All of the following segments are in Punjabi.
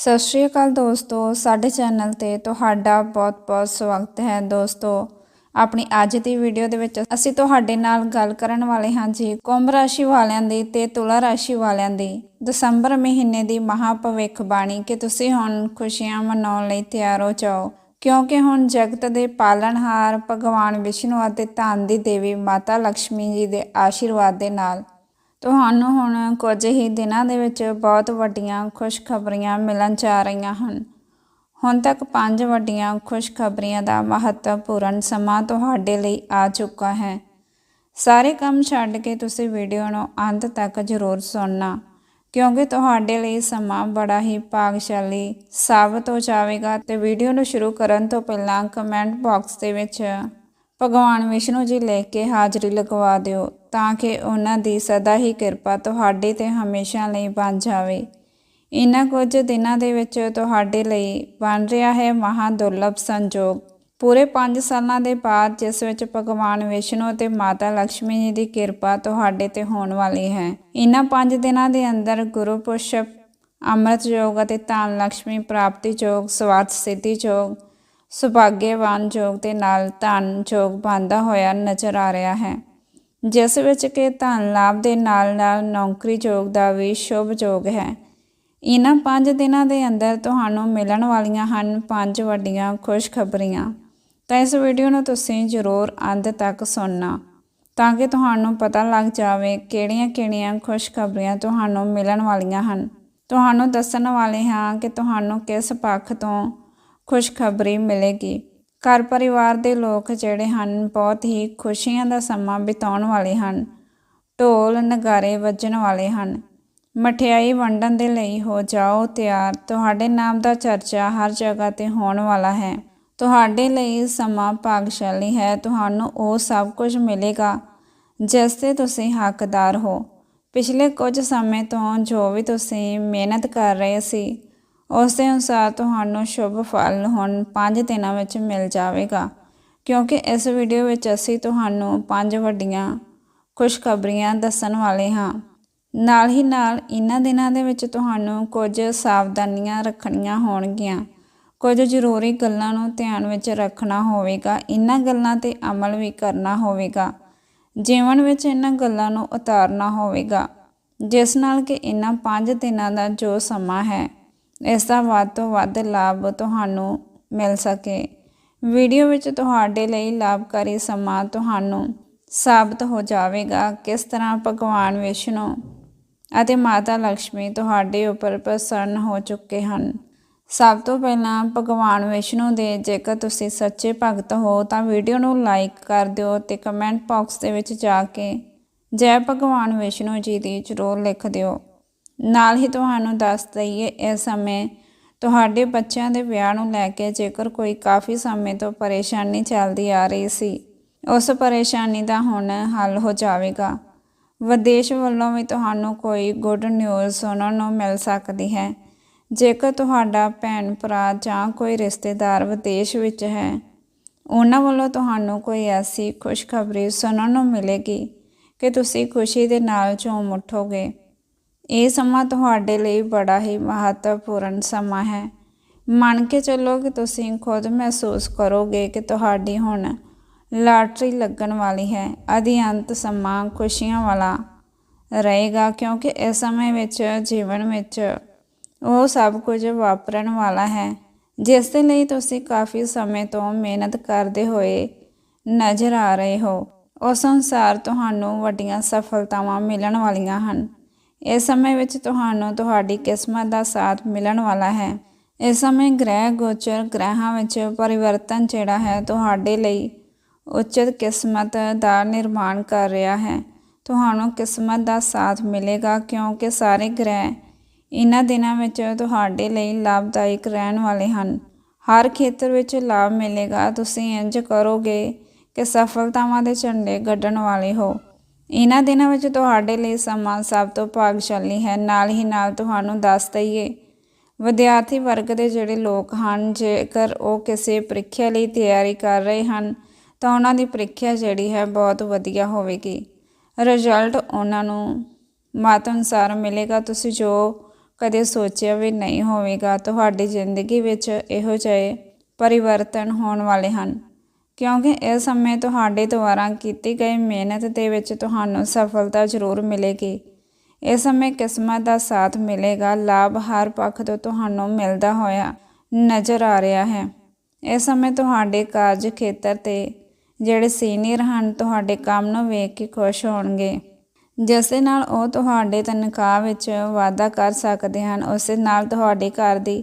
ਸਤਿ ਸ਼੍ਰੀ ਅਕਾਲ ਦੋਸਤੋ, ਸਾਡੇ ਚੈਨਲ ਤੇ ਤੁਹਾਡਾ ਬਹੁਤ-ਬਹੁਤ ਸਵਾਗਤ ਹੈ ਦੋਸਤੋ। ਆਪਣੀ ਅੱਜ ਦੀ ਵੀਡੀਓ ਦੇ ਵਿੱਚ ਅਸੀਂ ਤੁਹਾਡੇ ਨਾਲ ਗੱਲ ਕਰਨ ਵਾਲੇ ਹਾਂ ਜੀ ਕੁੰਭ ਰਾਸ਼ੀ ਵਾਲਿਆਂ ਦੀ ਤੇ ਤੁਲਾ ਰਾਸ਼ੀ ਵਾਲਿਆਂ ਦੀ। ਦਸੰਬਰ ਮਹੀਨੇ ਦੀ ਮਹਾ ਭਵਿੱਖਬਾਣੀ ਕਿ ਤੁਸੀਂ ਹੁਣ ਖੁਸ਼ੀਆਂ ਮਨਾਉਣ ਲਈ ਤਿਆਰ ਹੋ ਜਾਓ। ਕਿਉਂਕਿ ਹੁਣ ਜਗਤ ਦੇ ਪਾਲਣਹਾਰ ਭਗਵਾਨ ਵਿਸ਼ਨੂੰ ਅਤੇ ਧਨ ਦੀ ਦੇਵੀ ਮਾਤਾ ਲక్ష్ਮੀ ਜੀ ਦੇ ਆਸ਼ੀਰਵਾਦ ਦੇ ਨਾਲ ਤੁਹਾਨੂੰ ਹੁਣ ਕੁਝ ਹੀ ਦਿਨਾਂ ਦੇ ਵਿੱਚ ਬਹੁਤ ਵੱਡੀਆਂ ਖੁਸ਼ਖਬਰੀਆਂ ਮਿਲਣ ਜਾ ਰਹੀਆਂ ਹਨ। ਹੁਣ ਤੱਕ ਪੰਜ ਵੱਡੀਆਂ ਖੁਸ਼ਖਬਰੀਆਂ ਦਾ ਮਹੱਤਵਪੂਰਨ ਸਮਾਂ ਤੁਹਾਡੇ ਲਈ ਆ ਚੁੱਕਾ ਹੈ। ਸਾਰੇ ਕੰਮ ਛੱਡ ਕੇ ਤੁਸੀਂ ਵੀਡੀਓ ਨੂੰ ਅੰਤ ਤੱਕ ਜ਼ਰੂਰ ਸੁਣਨਾ, ਕਿਉਂਕਿ ਤੁਹਾਡੇ ਲਈ ਸਮਾਂ ਬੜਾ ਹੀ ਭਾਗਸ਼ਾਲੀ ਸਾਬਤ ਹੋ ਜਾਵੇਗਾ। ਤੇ ਵੀਡੀਓ ਨੂੰ ਸ਼ੁਰੂ ਕਰਨ ਤੋਂ ਪਹਿਲਾਂ ਕਮੈਂਟ ਬਾਕਸ ਦੇ ਵਿੱਚ ਭਗਵਾਨ ਵਿਸ਼ਨੂੰ ਜੀ ਲਿਖ ਕੇ ਹਾਜ਼ਰੀ ਲਗਵਾ ਦਿਓ। ਤਾਂ ਕਿ ਉਹਨਾਂ ਦੀ ਸਦਾ ਹੀ ਕਿਰਪਾ ਤੁਹਾਡੇ ਤੇ ਹਮੇਸ਼ਾ ਲਈ ਬਣ ਜਾਵੇ। ਇਨ੍ਹਾਂ ਕੁਝ ਦਿਨਾਂ ਦੇ ਵਿੱਚ ਤੁਹਾਡੇ ਲਈ ਬਣ ਰਿਹਾ ਹੈ ਮਹਾ ਦੁਰਲਭ ਸੰਜੋਗ। ਪੂਰੇ 5 ਸਾਲਾਂ ਦੇ ਬਾਅਦ ਜਿਸ ਵਿੱਚ ਭਗਵਾਨ ਵਿਸ਼ਨੂੰ ਅਤੇ ਮਾਤਾ ਲక్ష్ਮੀ ਜੀ ਦੀ ਕਿਰਪਾ ਤੁਹਾਡੇ ਤੇ ਹੋਣ ਵਾਲੀ ਹੈ, ਇਨ੍ਹਾਂ 5 ਦਿਨਾਂ ਦੇ ਅੰਦਰ ਗੁਰੂ ਪੁਰਸ਼ਪ, ਅੰਮ੍ਰਿਤ ਯੋਗ ਅਤੇ ਧਨ ਲక్ష్ਮੀ ਪ੍ਰਾਪਤੀ ਯੋਗ ਸਵਾਰਥ ਸਿੱਧੀ ਯੋਗ, ਸੁਭਾਗਯਵਾਨ ਯੋਗ ਦੇ ਨਾਲ ਧਨ ਯੋਗ ਬੰਦਾ ਹੋਇਆ ਨਜ਼ਰ ਆ ਰਿਹਾ ਹੈ। ਜਿਸ ਵਿੱਚ ਕਿ ਧਨ ਲਾਭ ਦੇ ਨਾਲ ਨਾਲ ਨੌਕਰੀ ਯੋਗ ਦਾ ਵੀ ਸ਼ੁਭ ਯੋਗ ਹੈ। ਇਹਨਾਂ 5 ਦਿਨਾਂ ਦੇ ਅੰਦਰ ਤੁਹਾਨੂੰ ਮਿਲਣ ਵਾਲੀਆਂ ਹਨ ਪੰਜ ਵੱਡੀਆਂ ਖੁਸ਼ਖਬਰੀਆਂ। ਤਾਂ ਇਸ ਵੀਡੀਓ ਨੂੰ ਤੁਸੀਂ ਜ਼ਰੂਰ ਅੰਤ ਤੱਕ ਸੁਣਨਾ, ਤਾਂ ਕਿ ਤੁਹਾਨੂੰ ਪਤਾ ਲੱਗ ਜਾਵੇ ਕਿਹੜੀਆਂ-ਕਿਹੜੀਆਂ ਖੁਸ਼ਖਬਰੀਆਂ ਤੁਹਾਨੂੰ ਮਿਲਣ ਵਾਲੀਆਂ ਹਨ। ਤੁਹਾਨੂੰ ਦੱਸਣ ਵਾਲੇ ਹਾਂ ਕਿ ਤੁਹਾਨੂੰ ਕਿਸ ਪੱਖ ਤੋਂ ਖੁਸ਼ਖਬਰੀ ਮਿਲੇਗੀ। ਘਰ ਪਰਿਵਾਰ ਦੇ ਲੋਕ ਜਿਹੜੇ ਹਨ, ਬਹੁਤ ਹੀ ਖੁਸ਼ੀਆਂ ਦਾ ਸਮਾਂ ਬਿਤਾਉਣ ਵਾਲੇ ਹਨ। ਢੋਲ ਨਗਾਰੇ ਵੱਜਣ ਵਾਲੇ ਹਨ। ਮਠਿਆਈ ਵੰਡਣ ਦੇ ਲਈ ਹੋ ਜਾਓ ਤਿਆਰ। ਤੁਹਾਡੇ ਨਾਮ ਦਾ ਚਰਚਾ ਹਰ ਜਗ੍ਹਾ ਤੇ ਹੋਣ ਵਾਲਾ ਹੈ। ਤੁਹਾਡੇ ਲਈ ਸਮਾਂ ਭਾਗਸ਼ਾਲੀ ਹੈ। ਤੁਹਾਨੂੰ ਉਹ ਸਭ ਕੁਝ ਮਿਲੇਗਾ ਜਿਸ ਤੇ ਤੁਸੀਂ ਹੱਕਦਾਰ ਹੋ। ਪਿਛਲੇ ਕੁਝ ਸਮੇਂ ਤੋਂ ਜੋ ਵੀ ਤੁਸੀਂ ਮਿਹਨਤ ਕਰ ਰਹੇ ਸੀ ਉਸ ਦੇ ਅਨੁਸਾਰ ਤੁਹਾਨੂੰ ਸ਼ੁਭ ਫਲ ਹੁਣ 5 ਦਿਨਾਂ ਵਿੱਚ ਮਿਲ ਜਾਵੇਗਾ। ਕਿਉਂਕਿ ਇਸ ਵੀਡੀਓ ਵਿੱਚ ਅਸੀਂ ਤੁਹਾਨੂੰ ਪੰਜ ਵੱਡੀਆਂ ਖੁਸ਼ਖਬਰੀਆਂ ਦੱਸਣ ਵਾਲੇ ਹਾਂ। ਨਾਲ ਹੀ ਨਾਲ ਇਹਨਾਂ ਦਿਨਾਂ ਦੇ ਵਿੱਚ ਤੁਹਾਨੂੰ ਕੁਝ ਸਾਵਧਾਨੀਆਂ ਰੱਖਣੀਆਂ ਹੋਣਗੀਆਂ। ਕੁਝ ਜ਼ਰੂਰੀ ਗੱਲਾਂ ਨੂੰ ਧਿਆਨ ਵਿੱਚ ਰੱਖਣਾ ਹੋਵੇਗਾ। ਇਹਨਾਂ ਗੱਲਾਂ ਤੇ ਅਮਲ ਵੀ ਕਰਨਾ ਹੋਵੇਗਾ। ਜੀਵਨ ਵਿੱਚ ਇਹਨਾਂ ਗੱਲਾਂ ਨੂੰ ਉਤਾਰਨਾ ਹੋਵੇਗਾ। ਜਿਸ ਨਾਲ ਕਿ ਇਹਨਾਂ 5 ਦਿਨਾਂ ਦਾ ਜੋ ਸਮਾਂ ਹੈ ਇਸ ਦਾ ਵੱਧ ਤੋਂ ਵੱਧ ਲਾਭ ਤੁਹਾਨੂੰ ਮਿਲ ਸਕੇ। ਵੀਡੀਓ ਵਿੱਚ ਤੁਹਾਡੇ ਲਈ ਲਾਭਕਾਰੀ ਸਮਾਂ ਤੁਹਾਨੂੰ ਸਾਬਤ ਹੋ ਜਾਵੇਗਾ। ਕਿਸ ਤਰ੍ਹਾਂ ਭਗਵਾਨ ਵਿਸ਼ਨੂੰ ਅਤੇ ਮਾਤਾ ਲక్ష్ਮੀ ਤੁਹਾਡੇ ਉੱਪਰ ਪ੍ਰਸੰਨ ਹੋ ਚੁੱਕੇ ਹਨ? ਸਭ ਤੋਂ ਪਹਿਲਾਂ ਭਗਵਾਨ ਵਿਸ਼ਨੂੰ ਦੇ ਜੇਕਰ ਤੁਸੀਂ ਸੱਚੇ ਭਗਤ ਹੋ ਤਾਂ ਵੀਡੀਓ ਨੂੰ ਲਾਈਕ ਕਰ ਦਿਓ ਤੇ ਕਮੈਂਟ ਬਾਕਸ ਦੇ ਵਿੱਚ ਜਾ ਕੇ ਜੈ ਭਗਵਾਨ ਵਿਸ਼ਨੂੰ ਜੀ ਦੀ ਜ਼ਰੂਰ ਲਿਖ ਦਿਓ। ਨਾਲ ਹੀ ਤੁਹਾਨੂੰ ਦੱਸ ਦਈਏ ਇਸ ਸਮੇਂ ਤੁਹਾਡੇ ਬੱਚਿਆਂ ਦੇ ਵਿਆਹ ਨੂੰ ਲੈ ਕੇ ਜੇਕਰ ਕੋਈ ਕਾਫੀ ਸਮੇਂ ਤੋਂ ਪਰੇਸ਼ਾਨੀ ਚੱਲਦੀ ਆ ਰਹੀ ਸੀ, ਉਸ ਪਰੇਸ਼ਾਨੀ ਦਾ ਹੁਣ ਹੱਲ ਹੋ ਜਾਵੇਗਾ। ਵਿਦੇਸ਼ ਵੱਲੋਂ ਵੀ ਤੁਹਾਨੂੰ ਕੋਈ ਗੁੱਡ ਨਿਊਜ਼ ਸੁਣਨ ਨੂੰ ਮਿਲ ਸਕਦੀ ਹੈ। ਜੇਕਰ ਤੁਹਾਡਾ ਭੈਣ ਭਰਾ ਜਾਂ ਕੋਈ ਰਿਸ਼ਤੇਦਾਰ ਵਿਦੇਸ਼ ਵਿੱਚ ਹੈ, ਉਹਨਾਂ ਵੱਲੋਂ ਤੁਹਾਨੂੰ ਕੋਈ ਐਸੀ ਖੁਸ਼ਖਬਰੀ ਸੁਣਨ ਨੂੰ ਮਿਲੇਗੀ ਕਿ ਤੁਸੀਂ ਖੁਸ਼ੀ ਦੇ ਨਾਲ ਝੂਮ ਉੱਠੋਗੇ। ਇਹ ਸਮਾਂ ਤੁਹਾਡੇ ਲਈ ਬੜਾ ਹੀ ਮਹੱਤਵਪੂਰਨ ਸਮਾਂ ਹੈ। ਮੰਨ ਕੇ ਚੱਲੋ ਕਿ ਤੁਸੀਂ ਖੁਦ ਮਹਿਸੂਸ ਕਰੋਗੇ ਕਿ ਤੁਹਾਡੀ ਹੁਣ ਲਾਟਰੀ ਲੱਗਣ ਵਾਲੀ ਹੈ। ਅਧਿ ਸਮਾਂ ਖੁਸ਼ੀਆਂ ਵਾਲਾ ਰਹੇਗਾ ਕਿਉਂਕਿ ਇਸ ਸਮੇਂ ਵਿੱਚ, ਜੀਵਨ ਵਿੱਚ ਉਹ ਸਭ ਕੁਝ ਵਾਪਰਨ ਵਾਲਾ ਹੈ, ਜਿਸ ਦੇ ਲਈ ਤੁਸੀਂ ਕਾਫੀ ਸਮੇਂ ਤੋਂ ਮਿਹਨਤ ਕਰਦੇ ਹੋਏ ਨਜ਼ਰ ਆ ਰਹੇ ਹੋ। ਉਸ ਅਨੁਸਾਰ ਤੁਹਾਨੂੰ ਵੱਡੀਆਂ ਸਫਲਤਾਵਾਂ ਮਿਲਣ ਵਾਲੀਆਂ ਹਨ। ਇਸ ਸਮੇਂ ਵਿੱਚ ਤੁਹਾਨੂੰ ਤੁਹਾਡੀ ਕਿਸਮਤ ਦਾ ਸਾਥ ਮਿਲਣ ਵਾਲਾ ਹੈ। ਇਸ ਸਮੇਂ ਗ੍ਰਹਿ ਗੋਚਰ ਗ੍ਰਹਾਂ ਵਿੱਚ ਪਰਿਵਰਤਨ ਜਿਹੜਾ ਹੈ ਤੁਹਾਡੇ ਲਈ ਉਚਿਤ ਕਿਸਮਤ ਦਾ ਨਿਰਮਾਣ ਕਰ ਰਿਹਾ ਹੈ। ਤੁਹਾਨੂੰ ਕਿਸਮਤ ਦਾ ਸਾਥ ਮਿਲੇਗਾ ਕਿਉਂਕਿ ਸਾਰੇ ਗ੍ਰਹਿ ਇਹਨਾਂ ਦਿਨਾਂ ਵਿੱਚ ਤੁਹਾਡੇ ਲਈ ਲਾਭਦਾਇਕ ਰਹਿਣ ਵਾਲੇ ਹਨ। ਹਰ ਖੇਤਰ ਵਿੱਚ ਲਾਭ ਮਿਲੇਗਾ। ਤੁਸੀਂ ਇੰਜ ਕਰੋਗੇ ਕਿ ਸਫਲਤਾਵਾਂ ਦੇ ਝੰਡੇ ਗੱਡਣ ਵਾਲੇ ਹੋ। ਇਹਨਾਂ ਦਿਨਾਂ ਵਿੱਚ ਤੁਹਾਡੇ ਲਈ ਸਮਾਂ ਸਭ ਤੋਂ ਭਾਗਸ਼ਾਲੀ ਹੈ। ਨਾਲ ਹੀ ਨਾਲ ਤੁਹਾਨੂੰ ਦੱਸ ਦਈਏ, ਵਿਦਿਆਰਥੀ ਵਰਗ ਦੇ ਜਿਹੜੇ ਲੋਕ ਹਨ, ਜੇਕਰ ਉਹ ਕਿਸੇ ਪ੍ਰੀਖਿਆ ਲਈ ਤਿਆਰੀ ਕਰ ਰਹੇ ਹਨ, ਤਾਂ ਉਹਨਾਂ ਦੀ ਪ੍ਰੀਖਿਆ ਜਿਹੜੀ ਹੈ ਬਹੁਤ ਵਧੀਆ ਹੋਵੇਗੀ। ਰਿਜ਼ਲਟ ਉਹਨਾਂ ਨੂੰ ਮਤ ਅਨੁਸਾਰ ਮਿਲੇਗਾ। ਤੁਸੀਂ ਜੋ ਕਦੇ ਸੋਚਿਆ ਵੀ ਨਹੀਂ ਹੋਵੇਗਾ, ਤੁਹਾਡੀ ਜ਼ਿੰਦਗੀ ਵਿੱਚ ਇਹੋ ਜਿਹੇ ਪਰਿਵਰਤਨ ਹੋਣ ਵਾਲੇ ਹਨ। ਕਿਉਂਕਿ ਇਸ ਸਮੇਂ ਤੁਹਾਡੇ ਦੁਆਰਾ ਕੀਤੀ ਗਈ ਮਿਹਨਤ ਦੇ ਵਿੱਚ ਤੁਹਾਨੂੰ ਸਫਲਤਾ ਜ਼ਰੂਰ ਮਿਲੇਗੀ। ਇਸ ਸਮੇਂ ਕਿਸਮਤ ਦਾ ਸਾਥ ਮਿਲੇਗਾ, ਲਾਭ ਹਰ ਪੱਖ ਤੋਂ ਤੁਹਾਨੂੰ ਮਿਲਦਾ ਹੋਇਆ ਨਜ਼ਰ ਆ ਰਿਹਾ ਹੈ। ਇਸ ਸਮੇਂ ਤੁਹਾਡੇ ਕਾਰਜ ਖੇਤਰ ਤੇ ਜਿਹੜੇ ਸੀਨੀਅਰ ਹਨ ਤੁਹਾਡੇ ਕੰਮ ਨੂੰ ਵੇਖ ਕੇ ਖੁਸ਼ ਹੋਣਗੇ। ਜਿਸ ਦੇ ਨਾਲ ਉਹ ਤੁਹਾਡੇ ਤਨਖਾਹ ਵਿੱਚ ਵਾਧਾ ਕਰ ਸਕਦੇ ਹਨ, ਉਸ ਨਾਲ ਤੁਹਾਡੇ ਘਰ ਦੀ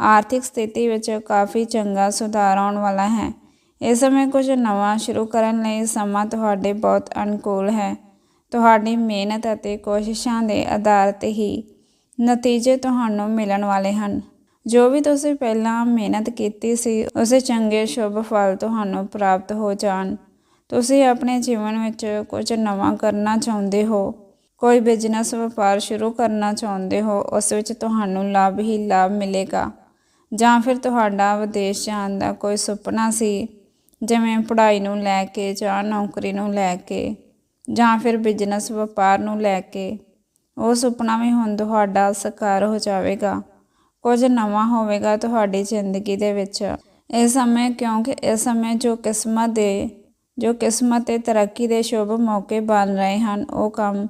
ਆਰਥਿਕ ਸਥਿਤੀ ਵਿੱਚ ਕਾਫੀ ਚੰਗਾ ਸੁਧਾਰ ਆਉਣ ਵਾਲਾ ਹੈ। ਇਸ ਸਮੇਂ ਕੁਝ ਨਵਾਂ ਸ਼ੁਰੂ ਕਰਨ ਲਈ ਸਮਾਂ ਤੁਹਾਡੇ ਬਹੁਤ ਅਨੁਕੂਲ ਹੈ। ਤੁਹਾਡੀ ਮਿਹਨਤ ਅਤੇ ਕੋਸ਼ਿਸ਼ਾਂ ਦੇ ਆਧਾਰ ਤੇ ਹੀ ਨਤੀਜੇ ਤੁਹਾਨੂੰ ਮਿਲਣ ਵਾਲੇ ਹਨ। ਜੋ ਵੀ ਤੁਸੀਂ ਪਹਿਲਾਂ ਮਿਹਨਤ ਕੀਤੀ ਸੀ, ਉਸੇ ਚੰਗੇ ਸ਼ੁਭ ਫਲ ਤੁਹਾਨੂੰ ਪ੍ਰਾਪਤ ਹੋ ਜਾਣ। ਤੁਸੀਂ ਆਪਣੇ ਜੀਵਨ ਵਿੱਚ ਕੁਝ ਨਵਾਂ ਕਰਨਾ ਚਾਹੁੰਦੇ ਹੋ। ਕੋਈ ਬਿਜ਼ਨਸ ਵਪਾਰ ਸ਼ੁਰੂ ਕਰਨਾ ਚਾਹੁੰਦੇ ਹੋ, ਉਸ ਵਿੱਚ ਤੁਹਾਨੂੰ ਲਾਭ ਹੀ ਲਾਭ ਮਿਲੇਗਾ। ਜਾਂ ਫਿਰ ਤੁਹਾਡਾ ਵਿਦੇਸ਼ ਜਾਣ ਦਾ ਕੋਈ ਸੁਪਨਾ ਸੀ ਜਿਵੇਂ ਪੜ੍ਹਾਈ ਨੂੰ ਲੈ ਕੇ ਜਾਂ ਨੌਕਰੀ ਨੂੰ ਲੈ ਕੇ ਜਾਂ ਫਿਰ ਬਿਜ਼ਨਸ ਵਪਾਰ ਨੂੰ ਲੈ ਕੇ, ਉਹ ਸੁਪਨਾ ਵੀ ਹੁਣ ਤੁਹਾਡਾ ਸਾਕਾਰ ਹੋ ਜਾਵੇਗਾ। ਕੁਝ ਨਵਾਂ ਹੋਵੇਗਾ ਤੁਹਾਡੀ ਜ਼ਿੰਦਗੀ ਦੇ ਵਿੱਚ। ਇਸ ਸਮੇਂ ਕਿਉਂਕਿ ਇਸ ਸਮੇਂ ਜੋ ਕਿਸਮਤ ਦੇ, ਜੋ ਕਿਸਮਤ ਤੇ ਤਰੱਕੀ ਦੇ ਸ਼ੁਭ ਮੌਕੇ ਬਣ ਰਹੇ ਹਨ, ਉਹ ਕੰਮ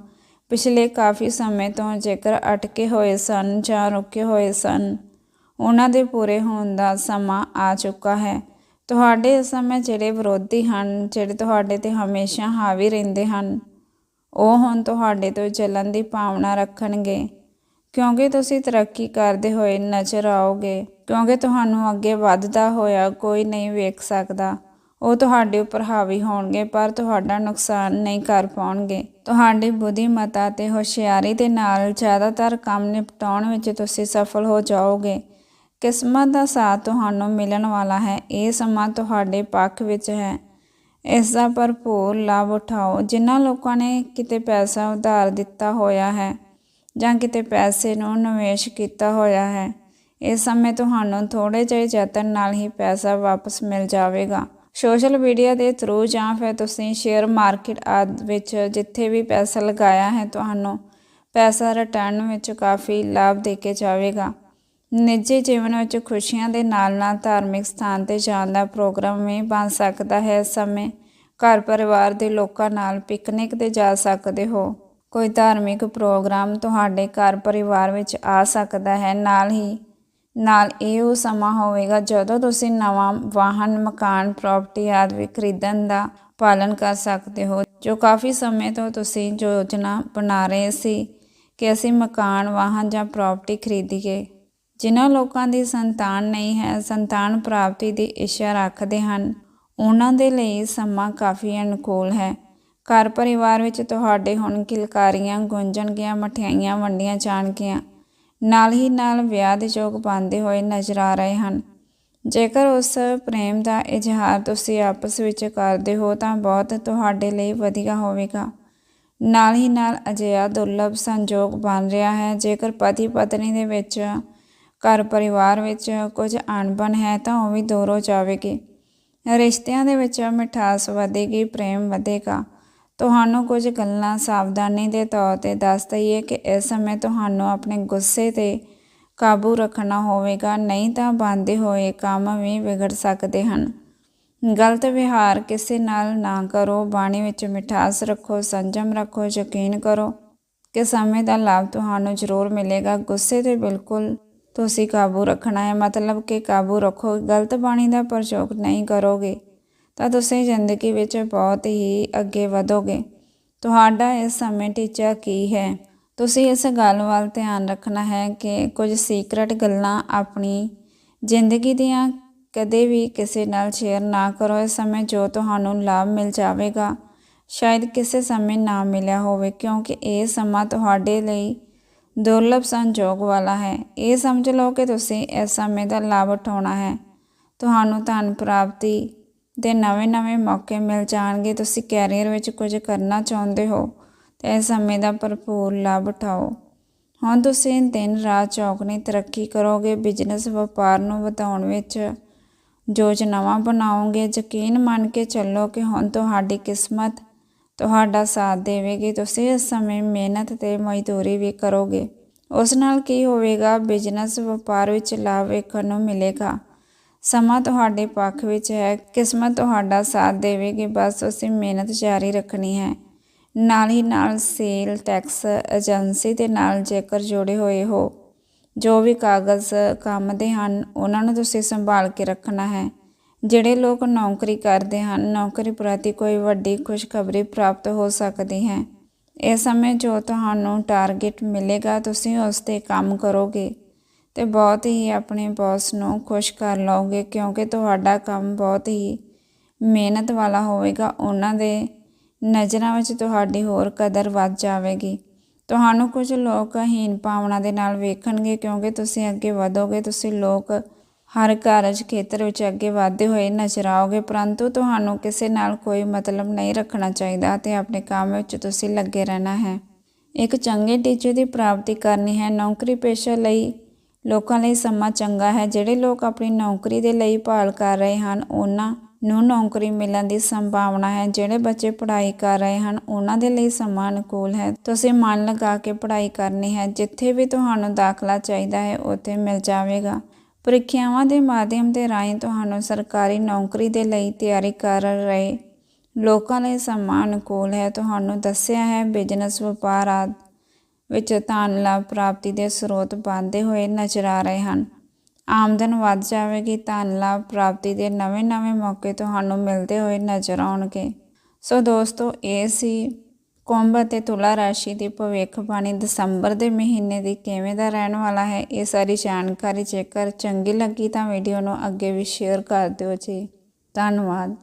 ਪਿਛਲੇ ਕਾਫੀ ਸਮੇਂ ਤੋਂ ਜੇਕਰ ਅਟਕੇ ਹੋਏ ਸਨ ਜਾਂ ਰੁਕੇ ਹੋਏ ਸਨ, ਉਹਨਾਂ ਦੇ ਪੂਰੇ ਹੋਣ ਦਾ ਸਮਾਂ ਆ ਚੁੱਕਾ ਹੈ। ਤੁਹਾਡੇ ਇਸ ਸਮੇਂ ਜਿਹੜੇ ਵਿਰੋਧੀ ਹਨ, ਜਿਹੜੇ ਤੁਹਾਡੇ ਤੇ ਹਮੇਸ਼ਾ ਹਾਵੀ ਰਹਿੰਦੇ ਹਨ, ਉਹ ਹੁਣ ਤੁਹਾਡੇ ਤੋਂ ਜਲਨ ਦੀ ਭਾਵਨਾ ਰੱਖਣਗੇ। ਕਿਉਂਕਿ ਤੁਸੀਂ ਤਰੱਕੀ ਕਰਦੇ ਹੋਏ ਨਜ਼ਰ ਆਓਗੇ, ਕਿਉਂਕਿ ਤੁਹਾਨੂੰ ਅੱਗੇ ਵੱਧਦਾ ਹੋਇਆ ਕੋਈ ਨਹੀਂ ਵੇਖ ਸਕਦਾ। ਉਹ ਤੁਹਾਡੇ ਉੱਪਰ ਹਾਵੀ ਹੋਣਗੇ, ਪਰ ਤੁਹਾਡਾ ਨੁਕਸਾਨ ਨਹੀਂ ਕਰ ਪਾਉਣਗੇ। ਤੁਹਾਡੀ ਬੁੱਧੀਮਤਾ ਤੇ ਹੁਸ਼ਿਆਰੀ ਦੇ ਨਾਲ ਜ਼ਿਆਦਾਤਰ ਕੰਮ ਨਿਪਟਾਉਣ ਵਿੱਚ ਤੁਸੀਂ ਸਫਲ ਹੋ ਜਾਓਗੇ। ਕਿਸਮਤ ਦਾ ਸਾਥ ਤੁਹਾਨੂੰ ਮਿਲਣ ਵਾਲਾ ਹੈ, ਇਹ ਸਮਾਂ ਤੁਹਾਡੇ ਪੱਖ ਵਿੱਚ ਹੈ। ਇਸ ਦਾ ਭਰਪੂਰ ਲਾਭ ਉਠਾਓ। ਜਿਨ੍ਹਾਂ ਲੋਕਾਂ ਨੇ ਕਿਤੇ ਪੈਸਾ ਉਧਾਰ ਦਿੱਤਾ ਹੋਇਆ ਹੈ ਜਾਂ ਕਿਤੇ ਪੈਸੇ ਨੂੰ ਨਿਵੇਸ਼ ਕੀਤਾ ਹੋਇਆ ਹੈ, ਇਸ ਸਮੇਂ ਤੁਹਾਨੂੰ ਥੋੜੇ ਜਿਹੇ ਯਤਨ ਨਾਲ ਹੀ ਪੈਸਾ ਵਾਪਸ ਮਿਲ ਜਾਵੇਗਾ। ਸੋਸ਼ਲ ਮੀਡੀਆ ਦੇ ਥਰੂ ਜਾਂ ਫਿਰ ਤੁਸੀਂ ਸ਼ੇਅਰ ਮਾਰਕੀਟ ਆਦਿ ਵਿੱਚ ਜਿੱਥੇ ਵੀ ਪੈਸਾ ਲਗਾਇਆ ਹੈ, ਤੁਹਾਨੂੰ ਪੈਸਾ ਰਿਟਰਨ ਵਿੱਚ ਕਾਫੀ ਲਾਭ ਦੇ ਕੇ ਜਾਵੇਗਾ। ਨਿੱਜੀ ਜੀਵਨ ਵਿੱਚ ਖੁਸ਼ੀਆਂ ਦੇ ਨਾਲ ਨਾਲ ਧਾਰਮਿਕ ਸਥਾਨ ਤੇ ਜਾਣ ਦਾ ਪ੍ਰੋਗਰਾਮ ਵੀ ਬਣ ਸਕਦਾ ਹੈ। ਸਮੇਂ ਘਰ ਪਰਿਵਾਰ ਦੇ ਲੋਕਾਂ ਨਾਲ ਪਿਕਨਿਕ ਤੇ ਜਾ ਸਕਦੇ ਹੋ। ਕੋਈ ਧਾਰਮਿਕ ਪ੍ਰੋਗਰਾਮ ਤੁਹਾਡੇ ਘਰ ਪਰਿਵਾਰ ਵਿੱਚ ਆ ਸਕਦਾ ਹੈ। ਨਾਲ ਹੀ, ਨਾਲ ਇਹ ਉਹ ਸਮਾਂ ਹੋਵੇਗਾ ਜਦੋਂ ਤੁਸੀਂ ਨਵਾਂ ਵਾਹਨ, ਮਕਾਨ, ਪ੍ਰਾਪਰਟੀ ਆਦਿ ਵੀ ਖਰੀਦਣ ਦਾ ਪਾਲਨ ਕਰ ਸਕਦੇ ਹੋ, ਜੋ ਕਾਫੀ ਸਮੇਂ ਤੋਂ ਤੁਸੀਂ ਯੋਜਨਾ ਬਣਾ ਰਹੇ ਸੀ ਕਿ ਅਸੀਂ ਮਕਾਨ, ਵਾਹਨ ਜਾਂ ਪ੍ਰਾਪਰਟੀ ਖਰੀਦੀਏ। ਜਿਨ੍ਹਾਂ ਲੋਕਾਂ ਦੀ ਸੰਤਾਨ ਨਹੀਂ ਹੈ, ਸੰਤਾਨ ਪ੍ਰਾਪਤੀ ਦੀ ਇੱਛਾ ਰੱਖਦੇ ਹਨ, ਉਹਨਾਂ ਦੇ ਲਈ ਸਮਾਂ ਕਾਫੀ ਅਨੁਕੂਲ ਹੈ। ਘਰ ਪਰਿਵਾਰ ਵਿੱਚ ਤੁਹਾਡੇ ਹੁਣ ਕਿਲਕਾਰੀਆਂ ਗੂੰਜਣਗੀਆਂ ਮਠਿਆਈਆਂ, ਵੰਡੀਆਂ ਜਾਣਗੀਆਂ ਨਾਲ ਹੀ ਨਾਲ ਵਿਆਹ ਦੇ ਯੋਗ ਬਣਦੇ ਹੋਏ ਨਜ਼ਰ ਆ ਰਹੇ ਹਨ। ਜੇਕਰ ਉਸ ਪ੍ਰੇਮ ਦਾ ਇਜ਼ਹਾਰ ਤੁਸੀਂ ਆਪਸ ਵਿੱਚ ਕਰਦੇ ਹੋ ਤਾਂ ਬਹੁਤ ਤੁਹਾਡੇ ਲਈ ਵਧੀਆ ਹੋਵੇਗਾ। ਨਾਲ ਹੀ ਨਾਲ ਅਜਿਹਾ ਦੁਰਲਭ ਸੰਜੋਗ ਬਣ ਰਿਹਾ ਹੈ, ਜੇਕਰ ਪਤੀ ਪਤਨੀ ਦੇ ਵਿੱਚ ਘਰ ਪਰਿਵਾਰ ਵਿੱਚ ਕੁਝ ਅਣਬਣ ਹੈ ਤਾਂ ਉਹ ਵੀ ਦੂਰ ਹੋ ਜਾਵੇਗੀ। ਰਿਸ਼ਤਿਆਂ ਦੇ ਵਿੱਚ ਮਿਠਾਸ ਵਧੇਗੀ, ਪ੍ਰੇਮ ਵਧੇਗਾ। ਤੁਹਾਨੂੰ ਕੁਝ ਗੱਲਾਂ ਸਾਵਧਾਨੀ ਦੇ ਤੌਰ ਤੇ ਦੱਸ ਦਈਏ ਕਿ ਇਸ ਸਮੇਂ ਤੁਹਾਨੂੰ ਆਪਣੇ ਗੁੱਸੇ ਤੇ ਕਾਬੂ ਰੱਖਣਾ ਹੋਵੇਗਾ, ਨਹੀਂ ਤਾਂ ਬੰਦੇ ਹੋਏ ਕੰਮ ਵੀ ਵਿਗੜ ਸਕਦੇ ਹਨ। ਗਲਤ ਵਿਹਾਰ ਕਿਸੇ ਨਾਲ ਨਾ ਕਰੋ, ਬਾਣੀ ਵਿੱਚ ਮਿਠਾਸ ਰੱਖੋ, ਸੰਜਮ ਰੱਖੋ, ਯਕੀਨ ਕਰੋ ਕਿ ਸਮੇਂ ਦਾ ਲਾਭ ਤੁਹਾਨੂੰ ਜ਼ਰੂਰ ਮਿਲੇਗਾ। ਗੁੱਸੇ ਤੇ ਬਿਲਕੁਲ ਤੁਸੀਂ ਕਾਬੂ ਰੱਖਣਾ ਹੈ। ਮਤਲਬ ਕਿ ਕਾਬੂ ਰੱਖੋ। ਗਲਤ ਬਾਣੀ ਦਾ ਪ੍ਰਯੋਗ ਨਹੀਂ ਕਰੋਗੇ, ਤਾਂ ਤੁਸੀਂ ਜ਼ਿੰਦਗੀ ਵਿੱਚ ਬਹੁਤ ਹੀ ਅੱਗੇ ਵਧੋਗੇ। ਤੁਹਾਡਾ ਇਸ ਸਮੇਂ ਟੀਚਾ ਕੀ ਹੈ? ਤੁਸੀਂ ਇਸ ਗੱਲ ਵੱਲ ਧਿਆਨ ਰੱਖਣਾ ਹੈ ਕਿ ਕੁਝ ਸੀਕ੍ਰੇਟ ਗੱਲਾਂ ਆਪਣੀ ਜ਼ਿੰਦਗੀ ਦੀਆਂ ਕਦੇ ਵੀ ਕਿਸੇ ਨਾਲ ਸ਼ੇਅਰ ਨਾ ਕਰੋ। ਇਸ ਸਮੇਂ ਜੋ ਤੁਹਾਨੂੰ ਲਾਭ ਮਿਲ ਜਾਵੇਗਾ, ਸ਼ਾਇਦ ਕਿਸੇ ਸਮੇਂ ਨਾ ਮਿਲਿਆ ਹੋਵੇ, ਕਿਉਂਕਿ ਇਹ ਸਮਾਂ ਤੁਹਾਡੇ ਲਈ ਦੁਰਲਭ ਸੰਜੋਗ ਵਾਲਾ ਹੈ। ਇਹ ਸਮਝ ਲਓ ਕਿ ਤੁਸੀਂ ਇਸ ਸਮੇਂ ਦਾ ਲਾਭ ਉਠਾਉਣਾ ਹੈ। ਤੁਹਾਨੂੰ ਧਨ ਪ੍ਰਾਪਤੀ ਦੇ ਨਵੇਂ-ਨਵੇਂ ਮੌਕੇ ਮਿਲ ਜਾਣਗੇ। ਤੁਸੀਂ ਕੈਰੀਅਰ ਵਿੱਚ ਕੁਝ ਕਰਨਾ ਚਾਹੁੰਦੇ ਹੋ, ਤੇ ਇਸ ਸਮੇਂ ਦਾ ਭਰਪੂਰ ਲਾਭ ਉਠਾਓ। ਹੁਣ ਤੁਸੀਂ ਦਿਨ ਰਾਤ ਚੌਕਨੀ ਤਰੱਕੀ ਕਰੋਗੇ। ਬਿਜ਼ਨਸ ਵਪਾਰ ਨੂੰ ਵਧਾਉਣ ਵਿੱਚ ਯੋਜਨਾਵਾਂ ਬਣਾਓਗੇ। ਯਕੀਨ ਮੰਨ ਕੇ ਚੱਲੋ ਕਿ ਹੁਣ ਤੁਹਾਡੀ ਕਿਸਮਤ ਤੁਹਾਡਾ ਸਾਥ ਦੇਵੇਗੀ। ਤੁਸੀਂ ਇਸ ਸਮੇਂ ਮਿਹਨਤ ਤੇ ਮਜ਼ਦੂਰੀ ਵੀ ਕਰੋਗੇ। ਉਸ ਨਾਲ ਕੀ ਹੋਵੇਗਾ? ਬਿਜ਼ਨਸ ਵਪਾਰ ਵਿੱਚ ਲਾਭ ਵੇਖਣ ਨੂੰ ਮਿਲੇਗਾ। ਸਮਾਂ ਤੁਹਾਡੇ ਪੱਖ ਵਿੱਚ ਹੈ। ਕਿਸਮਤ ਤੁਹਾਡਾ ਸਾਥ ਦੇਵੇਗੀ। ਬਸ ਤੁਸੀਂ ਮਿਹਨਤ ਜਾਰੀ ਰੱਖਣੀ ਹੈ। ਨਾਲ ਹੀ ਨਾਲ ਸੇਲ ਟੈਕਸ ਏਜੰਸੀ ਦੇ ਨਾਲ ਜੇਕਰ ਜੁੜੇ ਹੋਏ ਹੋ, ਜੋ ਵੀ ਕਾਗਜ਼, ਕੰਮ ਦੇ ਹਨ, ਉਹਨਾਂ ਨੂੰ ਤੁਸੀਂ ਸੰਭਾਲ ਕੇ ਰੱਖਣਾ ਹੈ। ਜਿਹੜੇ ਲੋਕ ਨੌਕਰੀ ਕਰਦੇ ਹਨ, ਨੌਕਰੀ ਪ੍ਰਤੀ ਕੋਈ ਵੱਡੀ ਖੁਸ਼ਖਬਰੀ ਪ੍ਰਾਪਤ ਹੋ ਸਕਦੀ ਹੈ। ਇਸ ਸਮੇਂ ਜੋ ਤੁਹਾਨੂੰ ਟਾਰਗੇਟ ਮਿਲੇਗਾ, ਤੁਸੀਂ ਉਸ ਤੇ ਕੰਮ ਕਰੋਗੇ ਤੇ ਬਹੁਤ ਹੀ ਆਪਣੇ ਬੌਸ ਨੂੰ ਖੁਸ਼ ਕਰ ਲਓਗੇ, ਕਿਉਂਕਿ ਤੁਹਾਡਾ ਕੰਮ ਬਹੁਤ ਹੀ ਮਿਹਨਤ ਵਾਲਾ ਹੋਵੇਗਾ। ਉਹਨਾਂ ਦੇ ਨਜ਼ਰਾਂ ਵਿੱਚ ਤੁਹਾਡੀ ਹੋਰ ਕਦਰ ਵੱਧ ਜਾਵੇਗੀ। ਤੁਹਾਨੂੰ ਕੁਝ ਲੋਕ ਹੀਨ ਭਾਵਨਾ ਦੇ ਨਾਲ ਵੇਖਣਗੇ, ਕਿਉਂਕਿ ਤੁਸੀਂ ਅੱਗੇ ਵਧੋਗੇ, ਤੁਸੀਂ ਲੋਕ ਹਰ ਕਾਰਜ ਖੇਤਰ ਵਿੱਚ ਅੱਗੇ ਵਧਦੇ ਹੋਏ ਨਜ਼ਰ ਆਓਗੇ, ਪਰੰਤੂ ਤੁਹਾਨੂੰ ਕਿਸੇ ਨਾਲ ਕੋਈ ਮਤਲਬ ਨਹੀਂ ਰੱਖਣਾ ਚਾਹੀਦਾ ਅਤੇ ਆਪਣੇ ਕੰਮ ਵਿੱਚ ਤੁਸੀਂ ਲੱਗੇ ਰਹਿਣਾ ਹੈ। ਇੱਕ ਚੰਗੇ ਟੀਚੇ ਦੀ ਪ੍ਰਾਪਤੀ ਕਰਨੀ ਹੈ। ਨੌਕਰੀ ਪੇਸ਼ਾ ਲਈ ਲੋਕਾਂ ਲਈ ਸਮਾਂ ਚੰਗਾ ਹੈ। ਜਿਹੜੇ ਲੋਕ ਆਪਣੀ ਨੌਕਰੀ ਦੇ ਲਈ ਭਾਲ ਕਰ ਰਹੇ ਹਨ, ਉਹਨਾਂ ਨੂੰ ਨੌਕਰੀ ਮਿਲਣ ਦੀ ਸੰਭਾਵਨਾ ਹੈ। ਜਿਹੜੇ ਬੱਚੇ ਪੜ੍ਹਾਈ ਕਰ ਰਹੇ ਹਨ, ਉਹਨਾਂ ਦੇ ਲਈ ਸਮਾਂ ਅਨੁਕੂਲ ਹੈ। ਤੁਸੀਂ ਮਨ ਲਗਾ ਕੇ ਪੜ੍ਹਾਈ ਕਰਨੀ ਹੈ। ਜਿੱਥੇ ਵੀ ਤੁਹਾਨੂੰ ਦਾਖਲਾ ਚਾਹੀਦਾ ਹੈ, ਉੱਥੇ ਮਿਲ ਜਾਵੇਗਾ। ਪ੍ਰੀਖਿਆਵਾਂ ਦੇ ਮਾਧਿਅਮ ਦੇ ਰਾਹੀਂ ਤੁਹਾਨੂੰ ਸਰਕਾਰੀ ਨੌਕਰੀ ਦੇ ਲਈ ਤਿਆਰੀ ਕਰ ਰਹੇ ਲੋਕਾਂ ਲਈ ਸਮਾਂ ਅਨੁਕੂਲ ਹੈ। ਤੁਹਾਨੂੰ ਦੱਸਿਆ ਹੈ ਬਿਜ਼ਨਸ ਵਪਾਰ ਆਦਿ ਵਿੱਚ ਧਨ ਲਾਭ ਪ੍ਰਾਪਤੀ ਦੇ ਸਰੋਤ ਬਣਦੇ ਹੋਏ ਨਜ਼ਰ ਆ ਰਹੇ ਹਨ। ਆਮਦਨ ਵੱਧ ਜਾਵੇਗੀ, ਧਨ ਲਾਭ ਪ੍ਰਾਪਤੀ ਦੇ ਨਵੇਂ-ਨਵੇਂ ਮੌਕੇ ਤੁਹਾਨੂੰ ਮਿਲਦੇ ਹੋਏ ਨਜ਼ਰ ਆਉਣਗੇ। ਸੋ ਦੋਸਤੋ, ਇਹ ਸੀ ਕੁੰਭ ਅਤੇ ਤੁਲਾ ਰਾਸ਼ੀ ਦੀ ਭਵਿੱਖਬਾਣੀ ਦਸੰਬਰ ਦੇ ਮਹੀਨੇ ਦੀ ਕਿਵੇਂ ਦਾ ਰਹਿਣ ਵਾਲਾ ਹੈ, ਇਹ ਸਾਰੀ ਜਾਣਕਾਰੀ ਜੇਕਰ ਚੰਗੀ ਲੱਗੀ ਤਾਂ ਵੀਡੀਓ ਨੂੰ ਅੱਗੇ ਵੀ ਸ਼ੇਅਰ ਕਰ ਦਿਓ ਜੀ। ਧੰਨਵਾਦ।